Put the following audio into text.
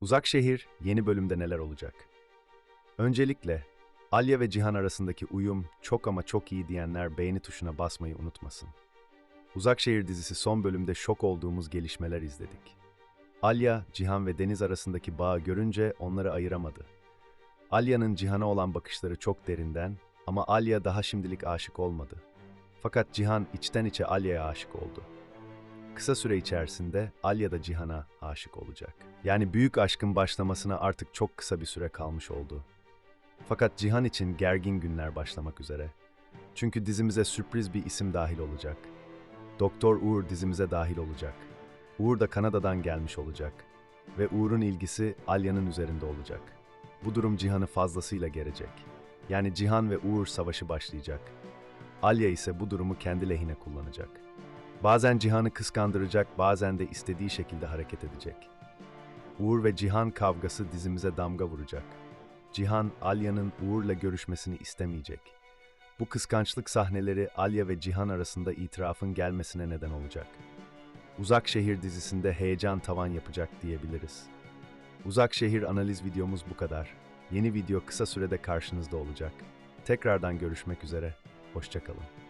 Uzak Şehir yeni bölümde neler olacak? Öncelikle Alya ve Cihan arasındaki uyum çok ama çok iyi diyenler beğeni tuşuna basmayı unutmasın. Uzak Şehir dizisi son bölümde şok olduğumuz gelişmeler izledik. Alya, Cihan ve Deniz arasındaki bağı görünce onları ayıramadı. Alya'nın Cihan'a olan bakışları çok derinden ama Alya daha şimdilik aşık olmadı. Fakat Cihan içten içe Alya'ya aşık oldu. Kısa süre içerisinde Alya da Cihan'a aşık olacak. Yani büyük aşkın başlamasına artık çok kısa bir süre kalmış oldu. Fakat Cihan için gergin günler başlamak üzere. Çünkü dizimize sürpriz bir isim dahil olacak. Doktor Uğur dizimize dahil olacak. Uğur da Kanada'dan gelmiş olacak. Ve Uğur'un ilgisi Alya'nın üzerinde olacak. Bu durum Cihan'ı fazlasıyla gerecek. Yani Cihan ve Uğur savaşı başlayacak. Alya ise bu durumu kendi lehine kullanacak. Bazen Cihan'ı kıskandıracak, bazen de istediği şekilde hareket edecek. Uğur ve Cihan kavgası dizimize damga vuracak. Cihan, Alya'nın Uğur'la görüşmesini istemeyecek. Bu kıskançlık sahneleri Alya ve Cihan arasında itirafın gelmesine neden olacak. Uzak Şehir dizisinde heyecan tavan yapacak diyebiliriz. Uzak Şehir analiz videomuz bu kadar. Yeni video kısa sürede karşınızda olacak. Tekrardan görüşmek üzere. Hoşçakalın.